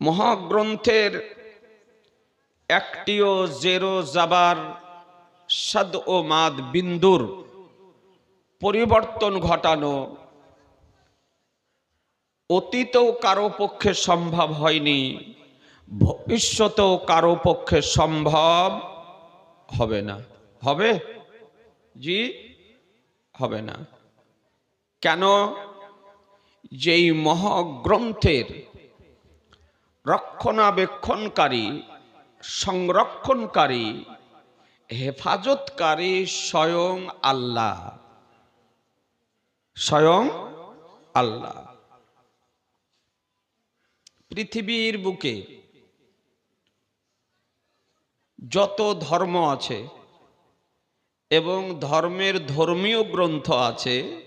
মহাগ্রন্থের একটিও জেরো জাবার সাদ ও মাদ বিন্দুর পরিবর্তন ঘটানো অতীতেও কারও পক্ষে সম্ভব হয়নি, ভবিষ্যতেও কারও পক্ষে সম্ভব হবে না। হবে? জি? হবে না। কেন? যেই মহাগ্রন্থের রক্ষণাবেক্ষণকারী, সংরক্ষণকারী, হেফাজতকারী স্বয়ং আল্লাহ। স্বয়ং আল্লাহ। পৃথিবীর বুকে যত ধর্ম আছে এবং ধর্মের ধর্মীয় গ্রন্থ আছে,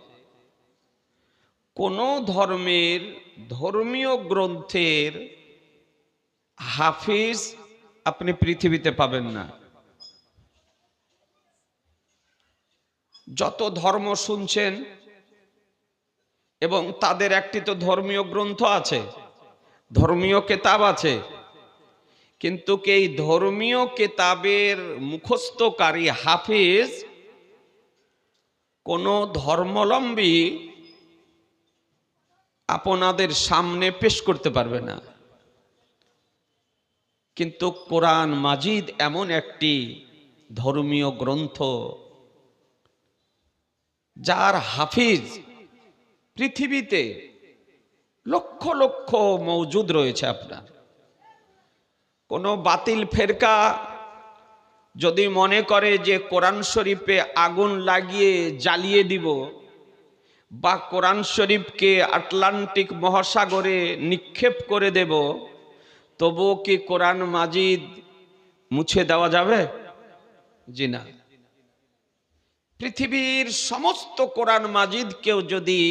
কোন ধর্মের ধর্মীয় গ্রন্থের হাফিজ আপনি পৃথিবীতে পাবেন না। যত ধর্ম শুনছেন এবং তাদের একটি তো ধর্মীয় গ্রন্থ আছে, ধর্মীয় কেতাব আছে, কিন্তু এই ধর্মীয় কেতাবের মুখস্থকারী হাফিজ কোন ধর্মলম্বী আপনাদের সামনে পেশ করতে পারবে না। কিন্তু কোরআন মাজিদ এমন একটি ধর্মীয় গ্রন্থ যার হাফিজ পৃথিবীতে লক্ষ লক্ষ মজুদ রয়েছে আপনার। কোনো বাতিল ফেরকা যদি মনে করে যে কোরআন শরীফে আগুন লাগিয়ে জ্বালিয়ে দিব বা কোরআন শরীফকে আটলান্টিক মহাসাগরে নিক্ষেপ করে দেব তবুও কি কোরআন মাজিদ মুছে দেওয়া যাবে? জি না। পৃথিবীর সমস্ত কোরআন মাজিদকেও যদি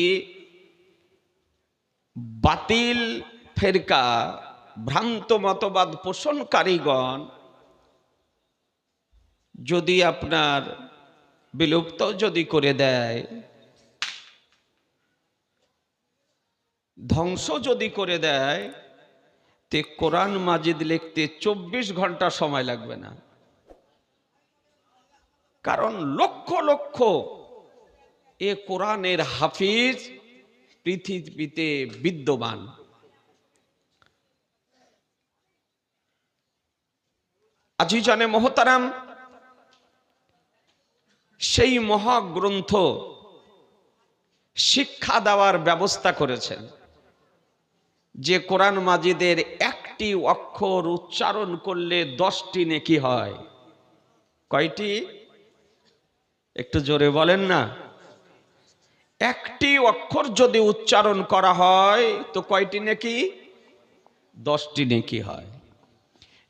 বাতিল, ফেরকা, ভ্রান্ত মতবাদ পোষণকারীগণ যদি আপনার বিলুপ্ত যদি করে দেয়, ধ্বংস যদি করে দেয় তে কোরআন মাজিদ লিখতে চব্বিশ ঘণ্টা সময় লাগবে না। কারণ লক্ষ লক্ষ এ কোরআনের হাফিজ পৃথিবীতে বিদ্যমান। আজি জানে মহতারাম, সেই মহাগ্রন্থ শিক্ষা দেওয়ার ব্যবস্থা করেছেন। যে কোরআন মাজিদের একটি অক্ষর উচ্চারণ করলে দশটি নেকি হয়। কয়টি? একটু জোরে বলেন না। একটি অক্ষর যদি উচ্চারণ করা হয়, তো কয়টি নেকি? দশটি নেকি হয়।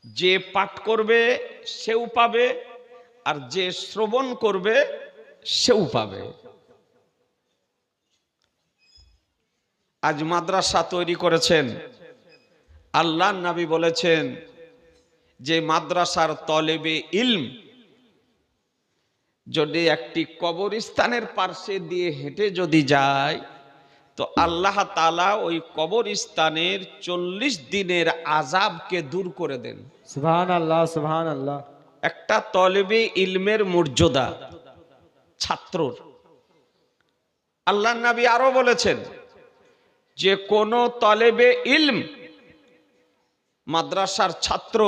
যে পাঠ করবে, সেও পাবে, আর যে শ্রবণ করবে, সেও পাবে। আজ মাদ্রাসা তৈরি করেছেন। আল্লাহ নবী বলেছেন যে মাদ্রাসার তলেবে ইলম যদি একটি কবরস্থানের পার্শ্বে দিয়ে হেঁটে যদি যায় তো আল্লাহ তালা ওই কবরস্থানের চল্লিশ দিনের আজাবকে দূর করে দেন। আল্লাহ আল্লাহ একটা তলেবে ইলমের মর্যাদা ছাত্রর। আল্লাহ নবী আরও বলেছেন যে কোন তলেবে ইলম মাদ্রাসার ছাত্র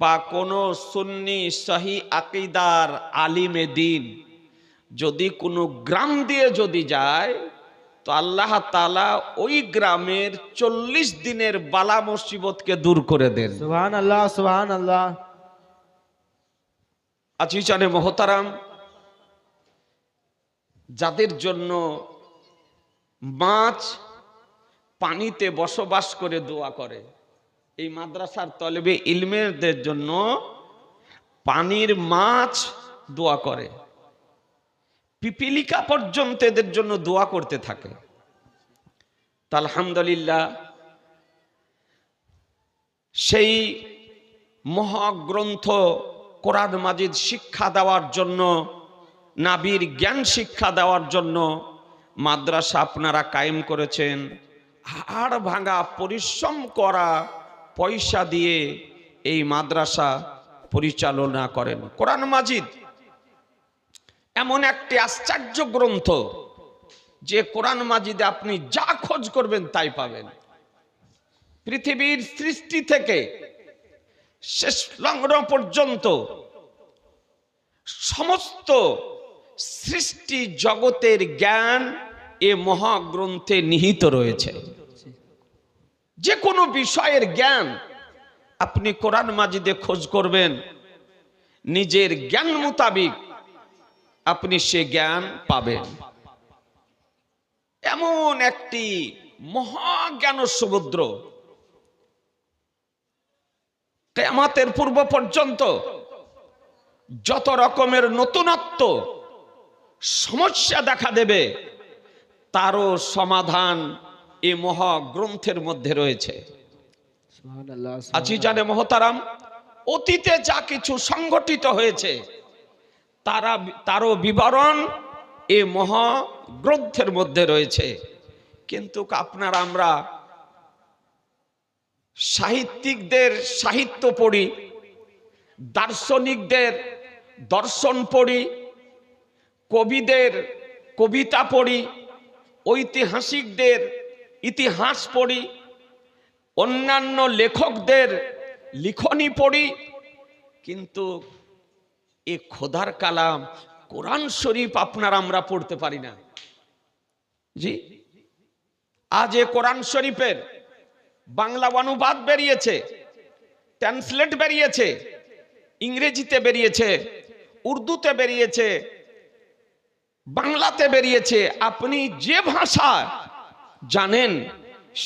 বা কোন সুন্নি সহি আকিদার আলিমে দিন যদি কোনো গ্রাম দিয়ে যদি যায় তো আল্লাহ তালা ওই গ্রামের চল্লিশ দিনের বালা মুসিবতকে দূর করে দেন। সুবহান আল্লাহ সুবহান আল্লাহ আজিজানে মহতারাম যাদের জন্য মাছ পানিতে বসবাস করে দোয়া করে। এই মাদ্রাসার তলবে ইলমেরদের জন্য পানির মাছ দোয়া করে। পিপিলিকা পর্যন্ত এদের জন্য দোয়া করতে থাকে। আলহামদুলিল্লাহ, সেই মহাগ্রন্থ কোরআন মাজিদ শিক্ষা দেওয়ার জন্য, নাবির জ্ঞান শিক্ষা দেওয়ার জন্য মাদ্রাসা আপনারা কায়েম করেছেন। হাড় ভাঙা পরিশ্রম করা পয়সা দিয়ে এই মাদ্রাসা পরিচালনা করেন। কোরআন মাজিদ এমন একটি আশ্চর্য গ্রন্থ যে কোরআন মাজিদে আপনি যা খোঁজ করবেন তাই পাবেন। পৃথিবীর সৃষ্টি থেকে শেষ লগ্ন পর্যন্ত সমস্ত সৃষ্টি জগতের জ্ঞান এ মহাগ্রন্থে নিহিত রয়েছে। যে কোনো বিষয়ের জ্ঞান আপনি কোরআন মাজিদে খোঁজ করবেন। নিজের জ্ঞান মোতাবিক আপনি সে জ্ঞান পাবেন। এমন একটি মহাজ্ঞান সমুদ্র কেয়ামাতের পূর্ব পর্যন্ত যত রকমের নতুনত্ব সমস্যা দেখা দেবে, তারও সমাধান এ মহাগ্রন্থের মধ্যে রয়েছে। আজি জানে মহতারাম অতীতে যা কিছু সংগঠিত হয়েছে তারা তারও বিবরণ এ মহা গ্রন্থের মধ্যে রয়েছে। কিন্তু আপনার আমরা সাহিত্যিকদের সাহিত্য পড়ি দার্শনিকদের দর্শন পড়ি কবিদের কবিতা পড়ি ঐতিহাসিকদের ইতিহাস পড়ি, অন্যান্য লেখকদের লিখনি পড়ি, কিন্তু এ খোদার কালাম কোরআন শরীফ আপনার আমরা পড়তে পারি না। জি, আজ এ কোরআন শরীফের বাংলা অনুবাদ বেরিয়েছে, ট্রান্সলেট বেরিয়েছে, ইংরেজিতে বেরিয়েছে, উর্দুতে বেরিয়েছে, বাংলাতে বেরিয়েছে, আপনি যে ভাষা জানেন,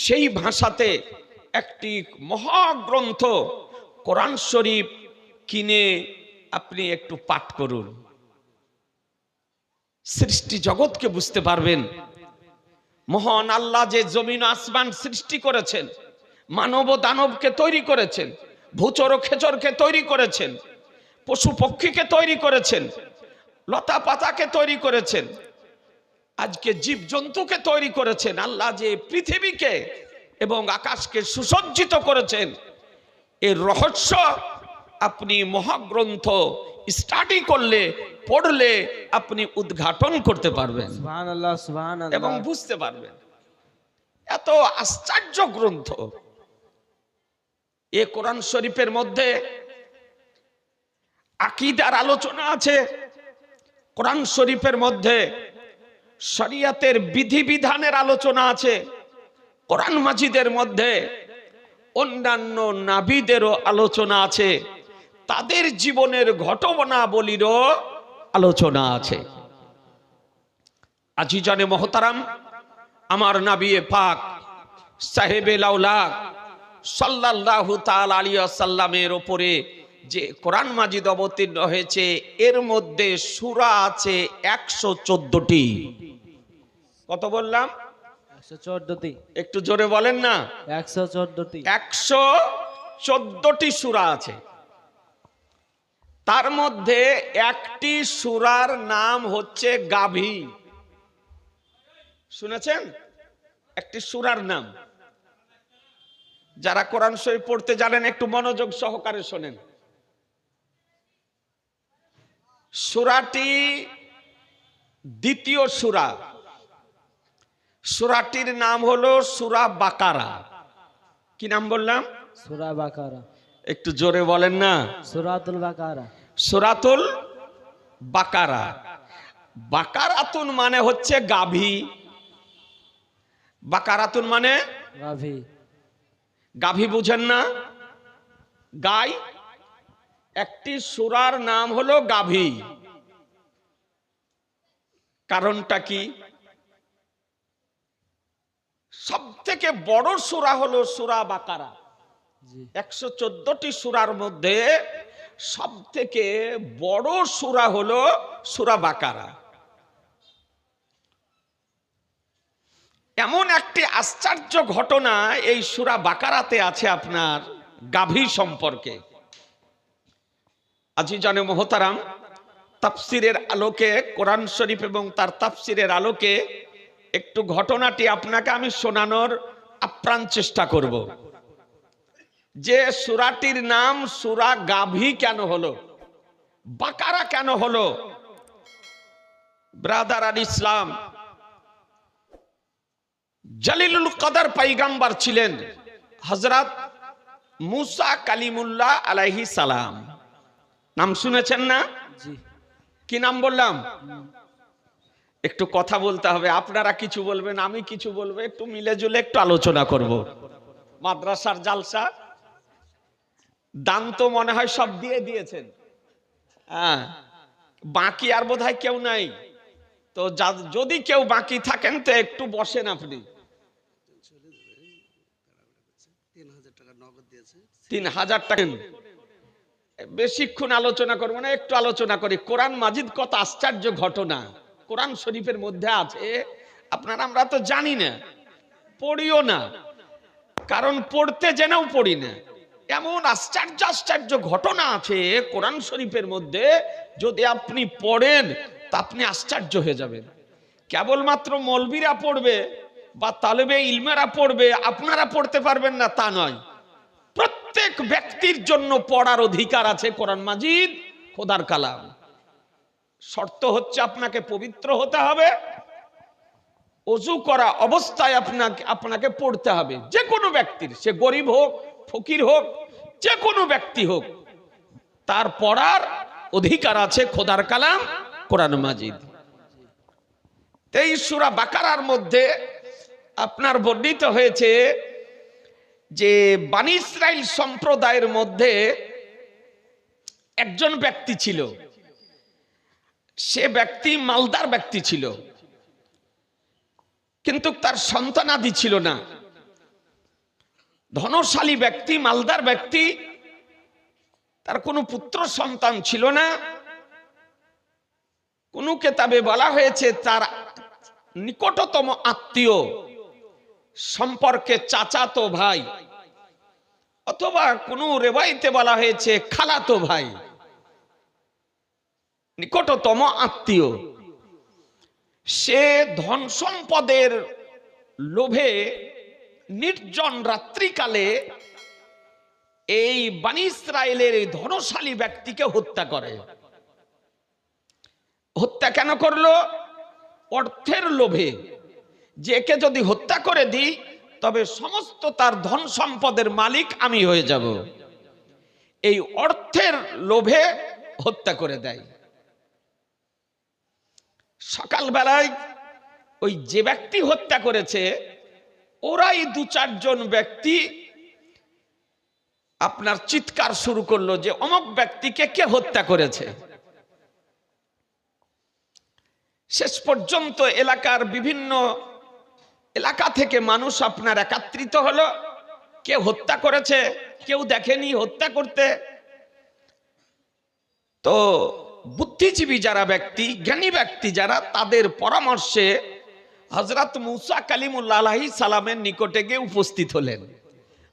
সেই ভাষাতে একটি মহাগ্রন্থ কোরআন শরীফ কিনে আপনি একটু পাঠ করুন। সৃষ্টি জগৎকে বুঝতে পারবেন। মহান আল্লাহ যে জমিন আসমান সৃষ্টি করেছেন, মানব ও দানবকে তৈরি করেছেন, ভূচর ও খেচরকে তৈরি করেছেন, পশু পক্ষীকে তৈরি করেছেন, লতা পাতাকে তৈরি করেছেন আজকে জীব জন্তুকে তৈরি করেছেন আল্লাহ যে পৃথিবীকে এবং আকাশকে সুসজ্জিত করেছেন এর রহস্য আপনি মহাগ্রন্থ স্টাডি করলে পড়লে আপনি উদ্ঘাটন করতে পারবেন। এবং বুঝতে পারবেন এত আশ্চর্য গ্রন্থ। এ কোরআন শরীফের মধ্যে আকিদার আলোচনা আছে কোরআন শরীফের মধ্যে শরিয়াতের বিধিবিধানের আলোচনা আছে। কোরআন মাজিদের মধ্যে অন্যান্য নাবিদেরও আলোচনা আছে। তাদের জীবনের ঘটনাবলীরও আলোচনা আছে। আজি জানে মহতারাম, আমার নাবিয়ে পাক সাহেবে লাউলাক সাল্লাল্লাহু তাআলা আলাইহি সাল্লামের ওপরে যে কোরআন মাজিদ অবতীর্ণ হয়েছে এর মধ্যে সূরা আছে একশো চোদ্দটি। কত বললাম? একটু জোরে বলেন না। একশো চোদ্দটি। একশো চোদ্দটি সূরা আছে। তার মধ্যে একটি সূরার নাম হচ্ছে গাভী। শুনেছেন? একটি সূরার নাম। যারা কোরআন শরীফ পড়তে জানেন একটু মনোযোগ সহকারে শোনেন। সূরাটি দ্বিতীয় সূরা। সূরাটির নাম হলো সূরা বাকারা। কি নাম বললাম? সূরা বাকারা। একটু জোরে বলেন না। সূরাতুল বাকারা। সুরাতুল বাকারা। বাকারাতুন মানে হচ্ছে গাভী। বাকারাতুন মানে? গাভী। গাভী বুঝেন না। গাই একটি সুরার নাম হলো গাভী। কারণটা কি? সব থেকে বড় সুরা হলো সুরা বাকারা। একশো চোদ্দটি সুরার মধ্যে সব থেকে বড় সুরা হলো সুরা বাকারা। এমন একটি আশ্চর্য ঘটনা এই সুরা বাকারাতে আছে আপনার গাভী সম্পর্কে। আজি জানে মহতারাম, তাফসিরের আলোকে, কোরআন শরীফ এবং তার তাফসিরের আলোকে একটু ঘটনাটি আপনাকে আমি শোনানোর আপ্রাণ চেষ্টা করব। যে সুরাটির নাম সুরা গাভী কেন হলো? বাকারা কেন হলো? ব্রাদার আল ইসলাম, জালিলুল কদর পাইগাম্বার ছিলেন হজরত মুসা কালিমুল্লাহ আলাইহি সালাম। নাম শুনেছেন না? জি। কি নাম বললাম? একটু কথা বলতে হবে আপনারা কিছু বলবেন আমি কিছু বলব একটু মিলে জুলে একটু আলোচনা করব। মাদ্রাসার জালসা দান তো মনে হয় সব দিয়ে দিয়েছেন। হ্যাঁ বাকি আর বোধ হয় কেউ নাই। তো যদি কেউ বাকি থাকেন তো একটু বসেন আপনি। তিন হাজার টাকা। বেশিক্ষণ আলোচনা করব না, একটু আলোচনা করি। কোরআন মাজিদ কত আশ্চর্য ঘটনা। কোরআন শরীফের মধ্যে আছে, আপনারা, আমরা তো জানি না, পড়িও না। কারণ পড়তে জেনেও পড়ি না। এমন আশ্চর্য আশ্চর্য ঘটনা আছে কোরআন শরীফের মধ্যে, যদি আপনি পড়েন, তা আপনি আশ্চর্য হয়ে যাবেন। কেবলমাত্র মলবিরা পড়বে বা তালেবে ইলমেরা পড়বে, আপনারা পড়তে পারবেন না, তা নয়। প্রত্যেক ব্যক্তির জন্য পড়ার অধিকার আছে কোরআন মাজিদ, খোদার কালাম। শর্ত হচ্ছে আপনাকে পবিত্র হতে হবে, অজু করা অবস্থায় আপনাকে আপনাকে পড়তে হবে। যে কোনো ব্যক্তির, সে গরিব হোক, ফকির হোক যে কোনো ব্যক্তি হোক, তার পড়ার অধিকার আছে খোদার কালাম, কোরআন মাজিদ। এই সুরা বাকারার মধ্যে আপনার বর্ণিত হয়েছে যে বানি ইসরাইল সম্প্রদায়ের মধ্যে একজন ব্যক্তি ছিল। সে ব্যক্তি মালদার ব্যক্তি ছিল। কিন্তু তার সন্তানাদি ছিল না। ধনশালী ব্যক্তি, মালদার ব্যক্তি, তার কোনো পুত্র সন্তান ছিল না। কোন কেতাবে বলা হয়েছে তার নিকটতম আত্মীয় সম্পর্কে চাচাতো ভাই, অথবা কোন রেবাইতে বলা হয়েছে খালাতো ভাই, নিকটতম আত্মীয়, সে ধন সম্পদের লোভে নির্জন রাত্রিকালে এই বানি ইসরায়েলের এই ধনশালী ব্যক্তিকে হত্যা করে। হত্যা কেন করল? অর্থের লোভে। যে একে যদি হত্যা করে দিই, তবে সমস্ত তার ধন সম্পদের মালিক আমি হয়ে যাব। এই অর্থের লোভে হত্যা করে দেয়। সকালবেলায় ওই যে ব্যক্তি হত্যা করেছে, ওরাই দু চারজন ব্যক্তি আপনার চিৎকার শুরু করল যে অমক ব্যক্তিকে কে হত্যা করেছে। শেষ পর্যন্ত এলাকার বিভিন্ন এলাকা থেকে মানুষ আপনার একাত্রিত হলো। কে হত্যা করেছে, কেউ দেখেনি হত্যা করতে। তো বুদ্ধিজীবী যারা ব্যক্তি, জ্ঞানী ব্যক্তি যারা, তাদের পরামর্শে হজরত মুসা কালিমুল্লাহ সালামের নিকটে গিয়ে উপস্থিত হলেন।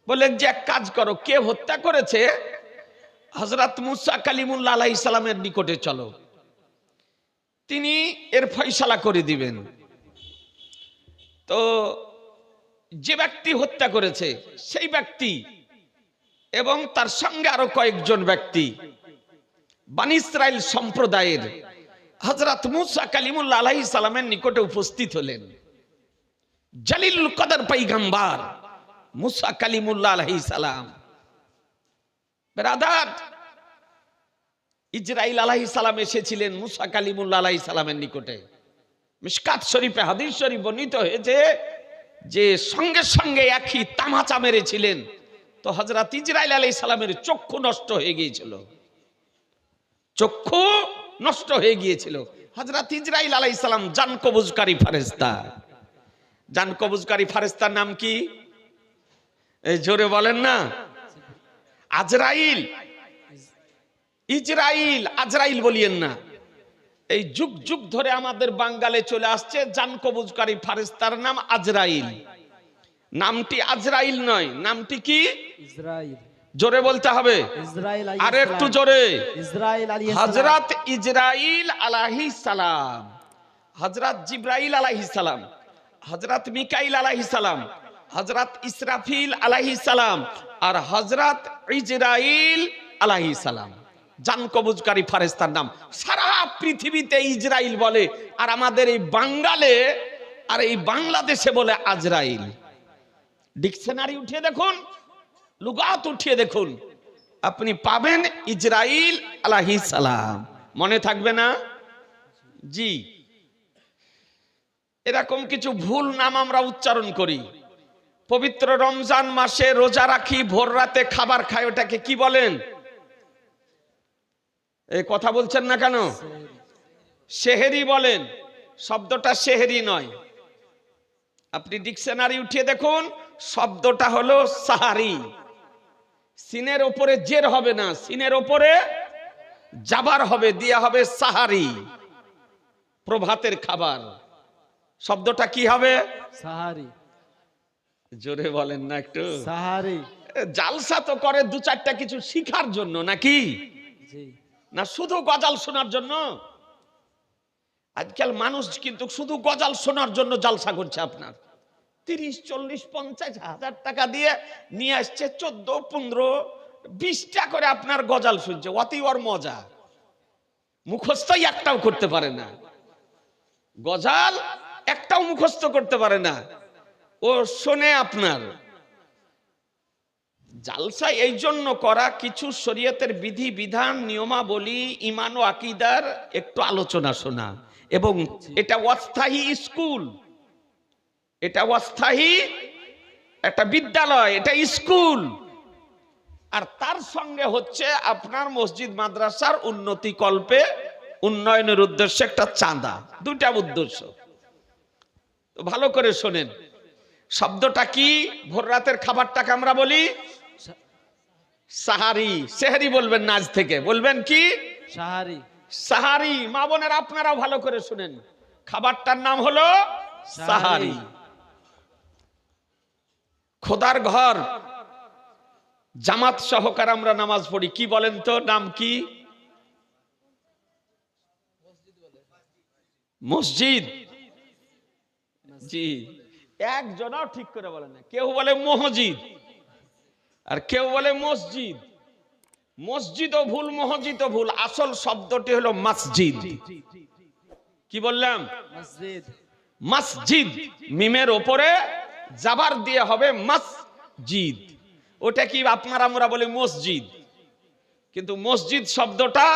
বললেন, যে এক কাজ করো, কে হত্যা করেছে হজরত মুসা কালিমুল্লাহ সালামের নিকটে চলো। তিনি এর ফয়সালা করে দিবেন। তো যে ব্যক্তি হত্যা করেছে, সেই ব্যক্তি এবং তার সঙ্গে আরও কয়েকজন ব্যক্তি বানি সম্প্রদায়ের হজরত মুসা কালিমুল্লাহ আলাহি সালামের নিকটে উপস্থিত হলেন। জালিল কদর পাইগাম্বার মুসা কালিমুল্লা আলাহি সালাম। বেরাদার ইসরাইল আলাহি সালাম এসেছিলেন মুসা কালিমুল্লাহ আলাহি সালামের নিকটে। মিসকাত শরীফে হাদিস শরীফ বর্ণিত হয়েছে যে সঙ্গে সঙ্গে একই তামাচা মেরেছিলেন। তো হজরত ইসরাইল আলাই সালামের চক্ষু নষ্ট হয়ে গিয়েছিল। চক্ষু নষ্ট হয়ে গিয়েছিল। হজরত ইসরাইল আলাই সালাম জান কবুজকারী ফারেস্তা জান কবুজকারী ফারেস্তার নাম কি? জোরে বলেন না। আজরাইল। ইজরাইল, আজরাইল বলিয়েন না। এই যুগ যুগ ধরে আমাদের বাঙ্গালে চলে আসছে জান কবুজকারী ফারেস্তার নাম আজরাইল। নামটি আজরাইল নয় নামটি কি? ইসরাইল। জোরে বলতে হবে। আর একটু জোরে। হজরত ইসরাইল আলাহি সালাম। হজরত জিব্রাইল আলাহি সালাম। হজরত মিকাইল আলাহি সালাম। হজরত ইসরাফিল আলাহি সালাম। আর হজরত ইজরাইল আলাহি সালাম। জান কবুজকারী ফারেস্তার নাম। সারা পৃথিবীতে ইজরাইল বলে, আর আমাদের এই বাঙ্গালে, আর এই বাংলাদেশে বলে আজরাইল। ডিকশনারি উঠিয়ে দেখুন, লুগাত উঠিয়ে দেখুন। আপনি পাবেন ইজরাইল আলাহি সালাম। মনে থাকবে না? জি। এরকম কিছু ভুল নাম আমরা উচ্চারণ করি। পবিত্র রমজান মাসে রোজা রাখি, ভোর রাতে খাবার খাই ওটাকে কি বলেন? এই কথা বলছেন না কেন? সেহেরি বলেন শব্দটা সেহেরি নয়। আপনি ডিকশনারি উঠিয়ে দেখুন শব্দটা হলো সাহারি। সিনের ওপরে জের হবে না সিনের ওপরে যাবার হবে দিয়া হবে সাহারি। প্রভাতের খাবার। শব্দটা কি হবে? সাহারি। জোরে বলেন না একটু। সাহারি। জালসা তো করে দু চারটা কিছু শিখার জন্য নাকি? জি। না শুধু গজাল শোনার জন্য? আজকাল মানুষ কিন্তু শুধু গজাল শোনার জন্য জালসা করছে আপনার। তিরিশ, চল্লিশ, পঞ্চাশ হাজার টাকা দিয়ে নিয়ে আসছে চোদ্দ, পনেরো, বিশটা করে আপনার গজাল শুনছে। অতি ওর মজা। মুখস্থই একটাও করতে পারে না। গজাল একটাও মুখস্থ করতে পারে না। ও শোনে আপনার। জালসা এই জন্য করা কিছু শরীয়তের বিধি, বিধান, নিয়মাবলী ইমান ও আকিদার একটু আলোচনা শোনা। এবং এটা অস্থায়ী স্কুল। এটা অস্থায়ী একটা বিদ্যালয়, এটা স্কুল। আর তার সঙ্গে হচ্ছে আপনার মসজিদ, মাদ্রাসার উন্নতি কল্পে উন্নয়নের উদ্দেশ্যে একটা চাঁদা। দুইটা উদ্দেশ্য। ভালো করে শোনেন। শব্দটা কি? ভোর রাতের খাবারটাকে আমরা বলি সাহারি সেহারি বলবেন না আজ থেকে। বলবেন কি? সাহারি। সাহারি মা বোনের আপনারাও ভালো করে শুনেন। খাবারটার নাম হলো সাহারি। খোদার ঘর। জামাত সহকার আমরা নামাজ পড়ি। কি বলেন তো? নাম কি? মসজিদ। জি। একজনও ঠিক করে বলে না। কেউ বলে মসজিদ। আর কেউ বলে মসজিদ। মসজিদ ও ভুল মসজিদ ও ভুল। আসল শব্দটি হলো মসজিদ। কি বললাম? মসজিদ। মসজিদ। মিমের ওপরে জাবার দিয়ে হবে মসজিদ। ওটা কি আপনারা আমরা বলি মসজিদ? কিন্তু মসজিদ শব্দটা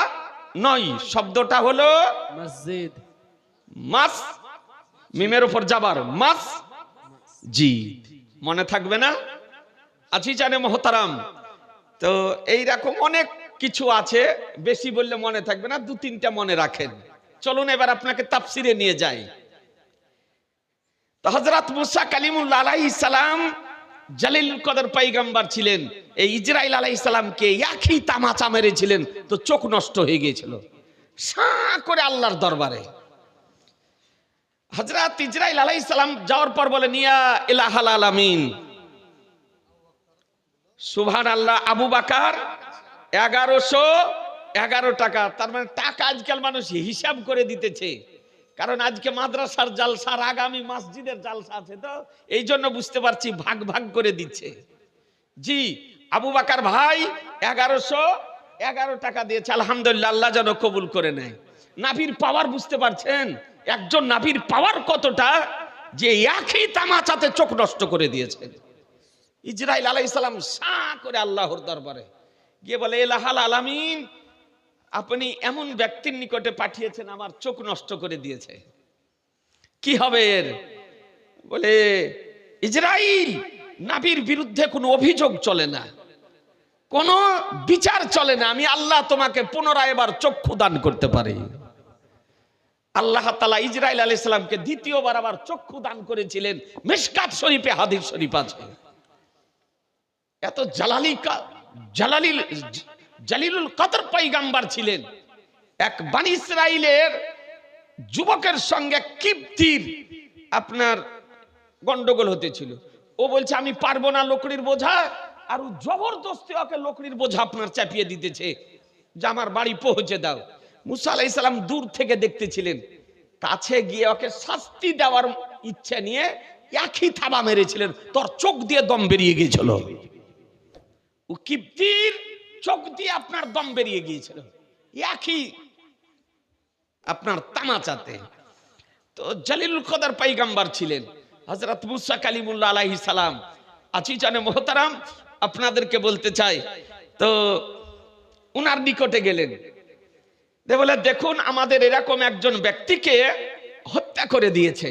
নয়। শব্দটা হলো মসজিদ। মাস। মিমের উপর যাবার মাস। জিদ মনে থাকবে না? আছি জানে মহতারাম। তো এইরকম অনেক কিছু আছে, বেশি বললে মনে থাকবে না, দু তিনটা মনে রাখেন। চলুন এবার আপনাকে তাফসিরে নিয়ে যাই। তো হজরত মুসা কালিমুল্লাহ আলাইহিস সালাম জালিল কদর পাইগাম্বার ছিলেন। এই ইজরাইল আলাইহিস সালামকে একই তামাচা মেরেছিলেন, তো চোখ নষ্ট হয়ে গিয়েছিল। সাঁ করে আল্লাহর দরবারে। হজরত ইজরাইল আলাইহিস সালাম যাওয়ার পর বলে নিয়া ইলাহাল আলামিন সুবহান আল্লাহ আবু বাকার এগারোশো এগারো টাকা। তার মানে টাকা আজকাল মানুষ হিসাব করে দিতেছে। কারণ আজকে মাদ্রাসার জালসার আগামী মসজিদের জালসা আছে তো, এই জন্য বুঝতে পারছি ভাগ ভাগ করে দিচ্ছে। জি, আবু বাকার ভাই এগারোশো এগারো টাকা দিয়েছে, আলহামদুলিল্লাহ, আল্লাহ যেন কবুল করে নেয়। নাভির পাওয়ার বুঝতে পারছেন? একজন নাভির পাওয়ার কতটা? যে একই তামাচাতে চোখ নষ্ট করে দিয়েছেন। ইজরাইল আলাইসালাম সা করে আল্লাহর দরবারে গিয়ে বলে এলাহাল আলামিন, আপনি এমন ব্যক্তির নিকটে পাঠিয়েছেন, আমার চোখ নষ্ট করে দিয়েছে। কি হবে এর? বলে ইসরাইল নাবির বিরুদ্ধে কোনো অভিযোগ চলে না। কোনো বিচার চলে না। আমি আল্লাহ তোমাকে পুনরায় এবার চক্ষু দান করতে পারি। আল্লাহ তালা ইসরাইল আলী ইসলামকে দ্বিতীয়বার আবার চক্ষু দান করেছিলেন। মিসকাত শরীফে হাদিস শরীফ আছে। এত জালালি জালালিল জালিলুল কদর পাইগাম্বার ছিলেন। এক বানি ইসরাইলের যুবকের সঙ্গে কিপ্তির আপনার গন্ডগোল হতেছিল। ও বলছে, আমি পারব না লকড়ির বোঝা, আর ও জবরদস্তি ওকে লকড়ির বোঝা আপনার চাপিয়ে দিতেছে। যে আমার বাড়ি পৌঁছে দাও। মুসা আলাইহিস সালাম দূর থেকে দেখতেছিলেন। কাছে গিয়ে ওকে শাস্তি দেওয়ার ইচ্ছে নিয়ে একই থাবা মেরেছিলেন। তোর চোখ দিয়ে দম বেরিয়ে গিয়েছিল। ও কিপ্তির চোখ দিয়ে আপনার দম বেরিয়ে গিয়েছিল। একই আপনার তামাচাতে। তো জালিল কদার পাইগাম্বার ছিলেন। হজরত মুসা কালিমুল্লাহ আলাইহি সালাম। আছি জানে মোহতারাম, আপনাদেরকে বলতে চাই, তো উনার নিকটে গেলেন। বলে, দেখুন, আমাদের এরকম একজন ব্যক্তিকে হত্যা করে দিয়েছে।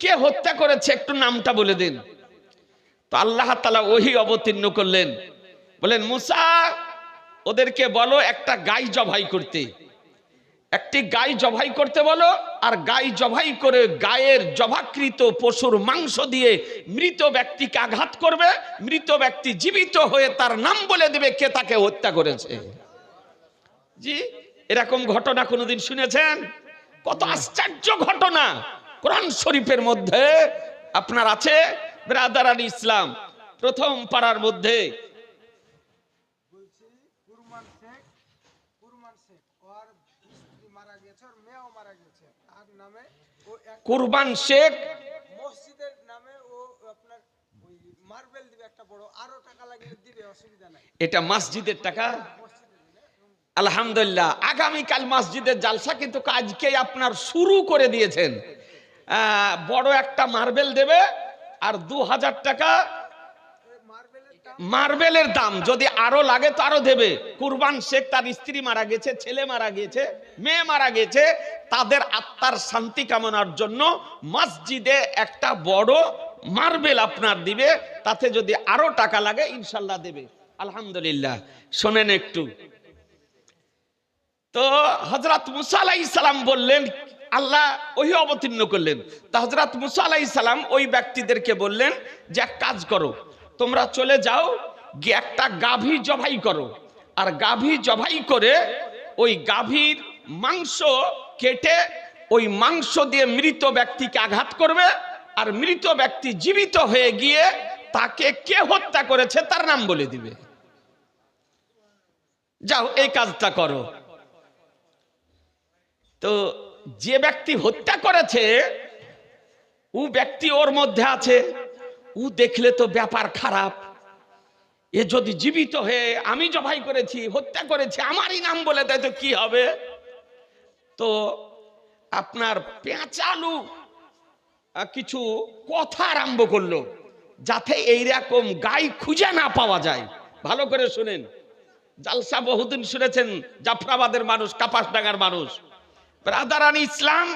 কে হত্যা করেছে, একটু নামটা বলে দিন। তো আল্লাহ তালা ওহি অবতীর্ণ করলেন। বলেন, মুসা, ওদেরকে বলো একটা গাই জবাই করতে। একটি গাই জবাই করতে বলো, আর গাই জবাই করে গায়ের জবাকৃত পশুর মাংস দিয়ে মৃত ব্যক্তিকে আঘাত করবে। মৃত ব্যক্তি জীবিত হয়ে তার নাম বলে দেবে কে তাকে হত্যা করেছে। জি, এরকম ঘটনা কোনোদিন শুনেছেন? কত আশ্চর্য ঘটনা। কোরআন শরীফের মধ্যে আপনার আছে? ব্রাদার আলী ইসলাম, প্রথম পাড়ার মধ্যে বলছি কুরমান শেখ কুরমান শেখ ওর স্ত্রী মারা গেছে ওর মেয়েও মারা গেছে তার নামে ও এক কুরবান শেখ মসজিদের নামে ও আপনার ওই মার্বেল দিবে একটা বড় আরও টাকা লাগলে দিবে অসুবিধা নাই। এটা মসজিদের টাকা? আলহামদুলিল্লাহ আগামীকাল মসজিদের জালসা কিন্তু আজকে আপনার শুরু করে দিয়েছেন। বড় একটা মার্বেল দেবে আর দু হাজার টাকা মার্বেলের দাম যদি আরও লাগে তো আরও দেবে। কুরবান শেখ তার স্ত্রী মারা গেছে, ছেলে মারা গেছে, মেয়ে মারা গেছে। তাদের আত্মার শান্তি কামনার জন্য মসজিদে একটা বড় মার্বেল আপনার দিবে, তাতে যদি আরও টাকা লাগে ইনশাল্লাহ দেবে। আলহামদুলিল্লাহ। শোনেন একটু। তো হজরত মুসা আলাই বললেন, আল্লাহ ওই অবতীর্ণ করলেন। তা হজরত মুসা আলাই ওই ব্যক্তিদেরকে বললেন যে, এক কাজ করো তোমরা চলে যাও, গিয়ে একটা গাভী জবাই করো। আর গাভী জবাই করে ওই গাভীর মাংস কেটে ওই মাংস দিয়ে মৃত ব্যক্তিকে আঘাত করবে। আর মৃত ব্যক্তি জীবিত হয়ে গিয়ে তাকে কে হত্যা করেছে তার নাম বলে দিবে। যাও, এই কাজটা করো। তো যে ব্যক্তি হত্যা করেছে, ও ব্যক্তি ওর মধ্যে আছে। ও দেখলে তো ব্যাপার খারাপ। এ যদি জীবিত হয়ে আমি জবাই করেছি, হত্যা করেছি, আমারই নাম বলে দেয় তো কি হবে? তো আপনার পেঁচালু কিছু কথা আরম্ভ করল, যাতে এইরকম গাই খুঁজে না পাওয়া যায়। ভালো করে শুনেন। জালসা বহুদিন শুনেছেন, জাফরাবাদের মানুষ, কাপাসডাঙ্গার মানুষ। ব্রাদারান ইসলাম,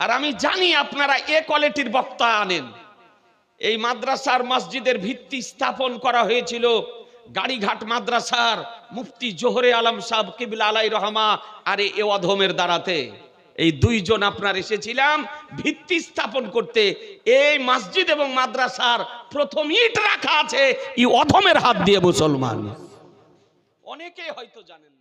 আর আমি জানি আপনারা এ কোয়ালিটির বক্তা আনেন। এই মাদ্রাসার মসজিদের ভিত্তি স্থাপন করা হয়েছিল গাড়িঘাট মাদ্রাসার মুফতি জোহরে আলম সাহ কিবিল আলাই রহমা আর এ অধমের দ্বারাতে। এই দুইজন আপনার এসেছিলাম ভিত্তি স্থাপন করতে। এই মসজিদ এবং মাদ্রাসার প্রথম ইট রাখা আছে ই অধমের হাত দিয়ে মুসলমান। অনেকে হয়তো জানেন।